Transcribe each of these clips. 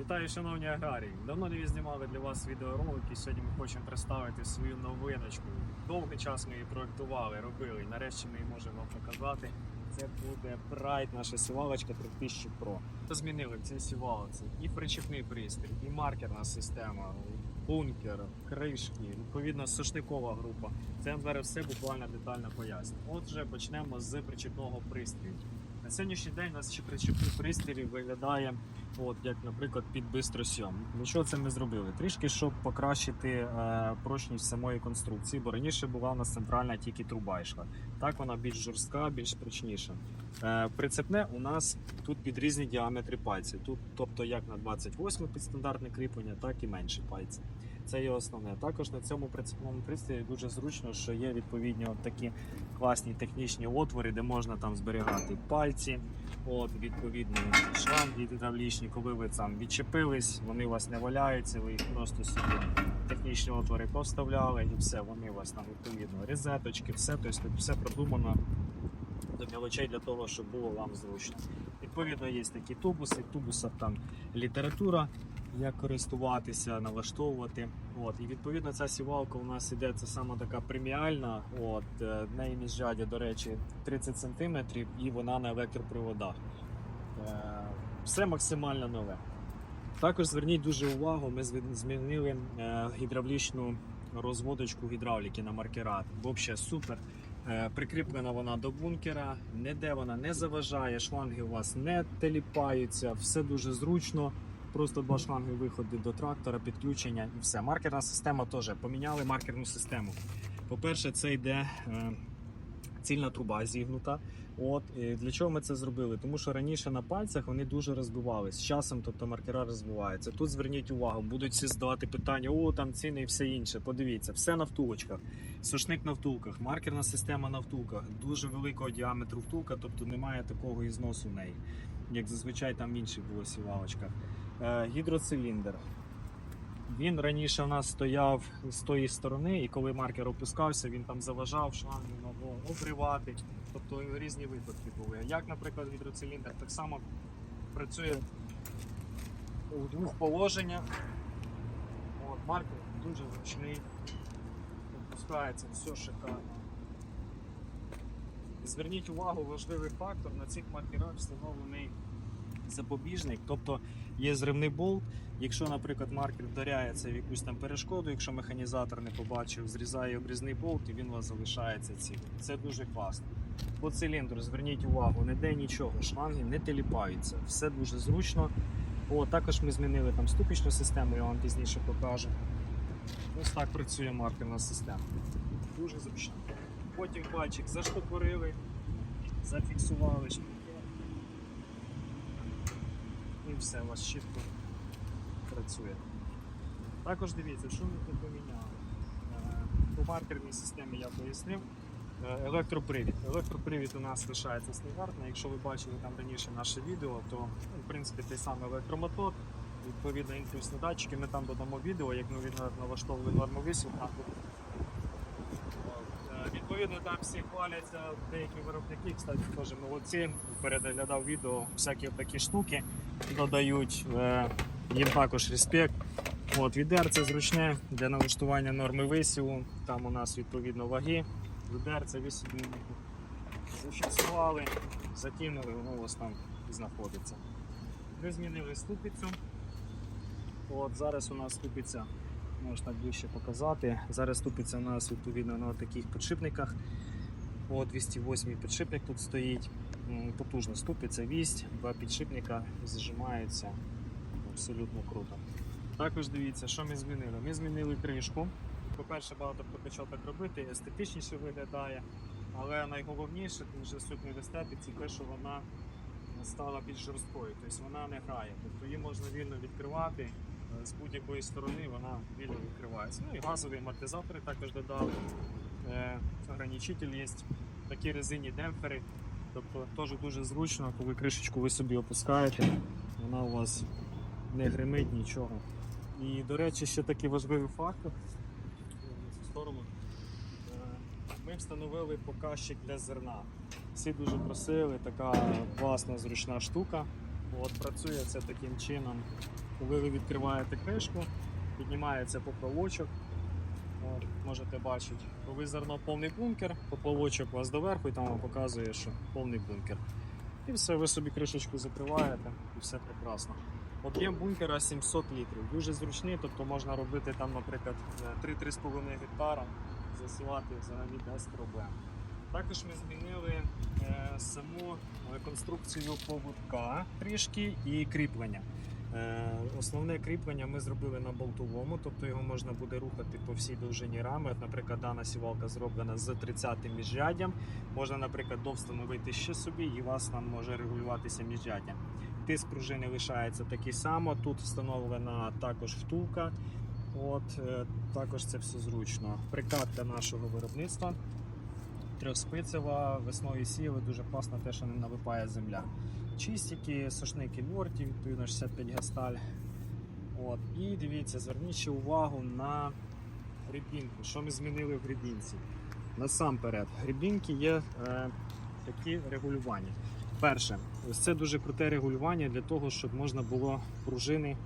Вітаю, шановні аграрії! Давно не знімали для вас відеоролики. Сьогодні ми хочемо представити свою новиночку. Довгий час ми її проектували, робили. Нарешті ми її можемо вам показати. Це буде Pride, наша сівалочка 3000 Pro. Що Змінили в цій сівалці і причепний пристрій, і маркерна система, бункер, кришки, відповідно сушникова група. Це все буквально детально поясню. Отже, почнемо з причепного пристрою. На сьогоднішній день у нас ще причепний пристрій виглядає, от як, наприклад, під бистросйом. Для це ми зробили? Трішки, щоб покращити е, прочність самої конструкції, бо раніше була у нас центральна тільки труба йшла. Так вона більш жорстка, більш прочніша. Е, прицепне у нас тут під різні діаметри пальців. Тут, тобто як на 28 під стандартне кріплення, так і менші пальці. Це є основне. Також на цьому прицепному пристрої дуже зручно, що є відповідні от такі класні технічні отвори, де можна там зберігати пальці. От, відповідно, шланги гідравлічні, коли ви там відчепились, вони у вас не валяються, ви їх просто собі технічні отвори поставляли і все, вони у вас там відповідно розеточки, все, тобто все продумано до мелочей для того, щоб було вам зручно. Відповідно, є такі тубуси, в тубусах там література, як користуватися, налаштовувати. От, і відповідно ця сівалка у нас іде, це саме така преміальна. От, е, в неї міжрядя, до речі, 30 см і вона на електроприводах. Е, Все максимально нове. Також зверніть дуже увагу, ми змінили е, гідравлічну розводочку гідравліки на маркерат. Взагалі супер. Прикріплена вона до бункера, ніде вона не заважає, шланги у вас не теліпаються, все дуже зручно. Просто два шланги виходи до трактора, підключення і все. Маркерна система теж поміняли маркерну систему. По-перше, це йде е, цільна труба зігнута. От і для чого ми це зробили? Тому що раніше на пальцях вони дуже розбивались. З часом, тобто маркера розбиваються. Тут зверніть увагу, будуть всі здавати питання: о, там ціни і все інше. Подивіться, все на втулочках. Сушник на втулках, маркерна система на втулках, дуже великого діаметру втулка, тобто немає такого ізносу в неї, як зазвичай там в інших було сівалочках. Е, гідроциліндр. Він раніше у нас стояв з тої сторони, і коли маркер опускався, він там заважав шланги могло обривати. Тобто різні випадки були. Як, наприклад, гідроциліндр так само працює у двох положеннях. От, маркер дуже зручний, опускається, все шикарно. Зверніть увагу, важливий фактор на цих маркерах встановлений запобіжник, тобто є зривний болт. Якщо, наприклад, маркер вдаряється в якусь там перешкоду, якщо механізатор не побачив, зрізає обрізний болт і він у вас залишається цілим. Це дуже класно. По циліндру зверніть увагу, ніде нічого, шланги не теліпаються, все дуже зручно. О, також ми змінили там ступічну систему, я вам пізніше покажу. Ось так працює маркерна система. Дуже зручно. Потім пальчик заштопорили, зафіксували. І все, у вас чітко працює. Також дивіться, що ми тут поміняли. Е, По маркерній системі я пояснив. Е, Електропривід. Електропривід у нас лишається стандартний. Якщо ви бачили там раніше наше відео, то ну, в принципі той самий електромотор, відповідно імпульсні датчики. Ми там додамо відео, як ми налаштовували норму буде. Е, Відповідно, там всі хваляться, деякі виробники, кстати, теж молодці. Переглядав відео, всякі такі штуки додають. Е, Їм також респект. От, відерце зручне для налаштування норми висіву. Там у нас відповідно ваги. Відерце зафіксували, закинули, воно у вас там знаходиться. Ми змінили ступицю. От, зараз у нас ступиця, можна ближче показати. Зараз ступиця у нас відповідно на таких підшипниках. От 208 підшипник тут стоїть. М, Потужна ступиця, вість, два підшипника зажимаються. Абсолютно круто. Також дивіться, що ми змінили. Ми змінили кришку. По-перше, багато хто почав так робити, естетичніше виглядає. Але найголовніше дуже сутні в естетиці те, що вона стала більш жорсткою, тобто вона не грає. Тобто її можна вільно відкривати е, з будь-якої сторони, вона вільно відкривається. Ну і газові амортизатори також додали. Е, ограничитель є, такі резинні демпфери. Тобто теж дуже зручно, коли кришечку ви собі опускаєте, вона у вас не гримить нічого. І, до речі, ще такий важливий фактор. в цю сторону. Е, Ми встановили показчик для зерна. Всі дуже просили, така класна зручна штука. От, працює це таким чином. Коли ви відкриваєте кришку, піднімається поплавочок. От, можете бачити, коли зерно повний бункер, поплавочок у вас доверху і там вам показує, що повний бункер. І все, ви собі кришечку закриваєте і все прекрасно. Об'єм бункера 700 літрів. Дуже зручний, тобто можна робити там, наприклад, 3-3,5 гектара, засівати взагалі без проблем. Також ми змінили е, саму конструкцію поводка трішки і кріплення. Е, Основне кріплення ми зробили на болтовому, тобто його можна буде рухати по всій довжині рами. От, наприклад, дана сівалка зроблена з 30 міжряддям. Можна, наприклад, довстановити ще собі, і вас там може регулюватися міжряддя. Тиск пружини лишається такий само. Тут встановлена також втулка. От, е, також це все зручно. Прикатка нашого виробництва. Трьохспицева, весною сіяли, дуже класно те, що не налипає земля. Чистики, сушники Лорті, відповідно 65 гасталь. От. І дивіться, зверніть увагу на грибінку. Що ми змінили в грибінці? Насамперед, грибінки є е, такі регулювання. Перше, ось це дуже круте регулювання для того, щоб можна було пружини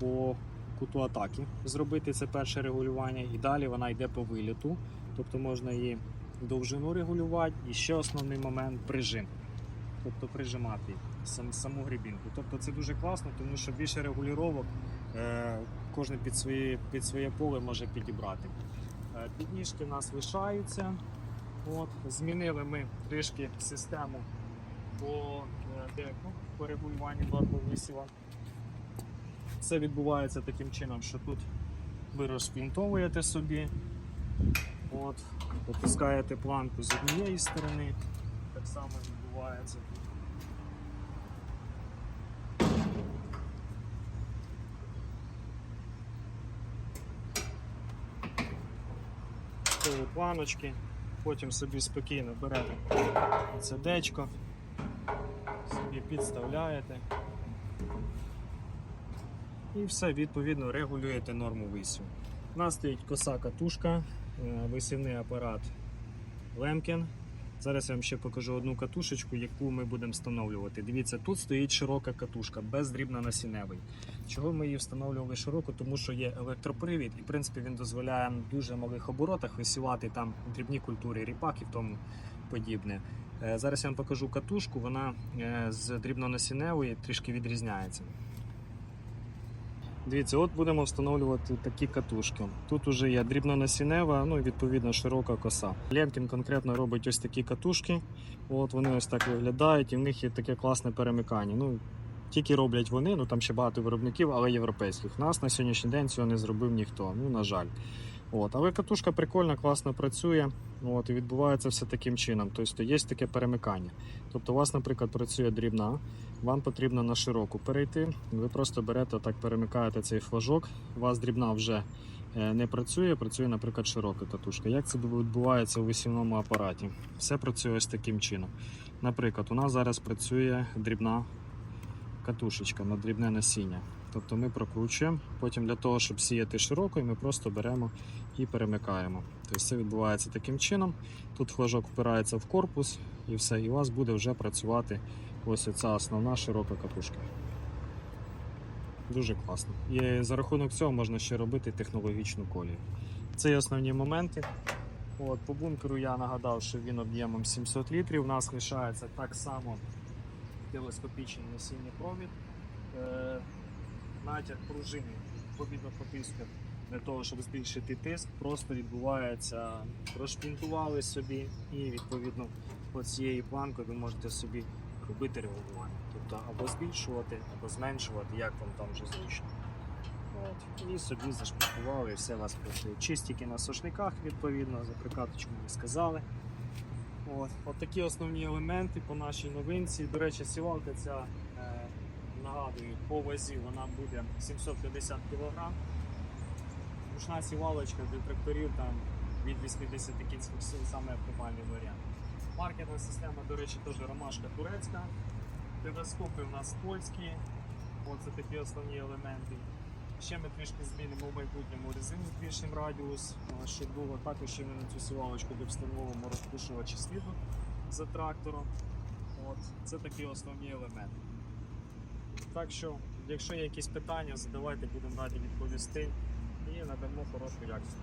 по куту атаки зробити. Це перше регулювання, і далі вона йде по виліту. Тобто можна її довжину регулювати. І ще основний момент прижим. Тобто прижимати сам, саму грибінку. Тобто це дуже класно, тому що більше регулювання е, кожен під, свої, під своє поле може підібрати. Е, підніжки в нас лишаються. От, змінили ми трішки систему по е, деку, по регулюванню висіва. Це відбувається таким чином, що тут ви розпінтовуєте собі, от, опускаєте планку з однієї сторони, так само відбувається тут. Планочки, потім собі спокійно берете це дечко, собі підставляєте. І все, відповідно, регулюєте норму висів. У нас стоїть коса катушка, висівний апарат Лемкін. Зараз я вам ще покажу одну катушечку, яку ми будемо встановлювати. Дивіться, тут стоїть широка катушка, без дрібно-насінневий. Чого ми її встановлювали широко? Тому що є електропривід, і в принципі він дозволяє на дуже малих оборотах висівати там дрібні культури, ріпак і тому подібне. Е, Зараз я вам покажу катушку, вона е, з дрібнонасінневої трішки відрізняється. Дивіться, от будемо встановлювати такі катушки. Тут уже є дрібнонасінева, ну і відповідно широка коса. Лемкін конкретно робить ось такі катушки. От вони ось так виглядають, і в них є таке класне перемикання. Ну, тільки роблять вони, ну там ще багато виробників, але європейських. Нас на сьогоднішній день цього не зробив ніхто. Ну, на жаль. От, але катушка прикольна, класно працює. От, і відбувається все таким чином. Тобто є таке перемикання. Тобто, у вас, наприклад, працює дрібна, вам потрібно на широку перейти. Ви просто берете так, перемикаєте цей флажок. У вас дрібна вже е, не працює, працює, наприклад, широка катушка. Як це відбувається у висівному апараті? Все працює ось таким чином. Наприклад, у нас зараз працює дрібна катушечка на дрібне насіння. Тобто ми прокручуємо, потім для того, щоб сіяти широко, ми просто беремо і перемикаємо. Тобто це відбувається таким чином. Тут флажок впирається в корпус і все, і у вас буде вже працювати ось ця основна широка катушка. Дуже класно. І за рахунок цього можна ще робити технологічну колію. Це є основні моменти. От, по бункеру я нагадав, що він об'ємом 700 літрів. У нас лишається так само телескопічний насіння провід. Е, натяг пружини відповідно по тиску для того, щоб збільшити тиск, просто відбувається, розшпінтували собі і відповідно по цією планкою ви можете собі робити регулювання. Тобто або збільшувати, або зменшувати, як вам там вже зручно. І собі зашпінтували, і все у вас працює. Чистики на сошниках, відповідно, за прикаточку ми сказали. От. От такі основні елементи по нашій новинці. До речі, сівалка ця е, нагадую, по вазі вона буде 750 кг. Ручна сівалочка для тракторів там від 80 кінських сил саме оптимальний варіант. Маркерна система, до речі, теж ромашка турецька. Телескопи у нас польські. Оце такі основні елементи. Ще ми трішки змінимо в майбутньому резину з більшим радіус, щоб було також ще ми на цю сівалочку встановимо розпушувачі сліду за трактором. От, це такі основні елементи. Так що Якщо є якісь питання, задавайте, будемо раді відповісти і надамо хорошу якість.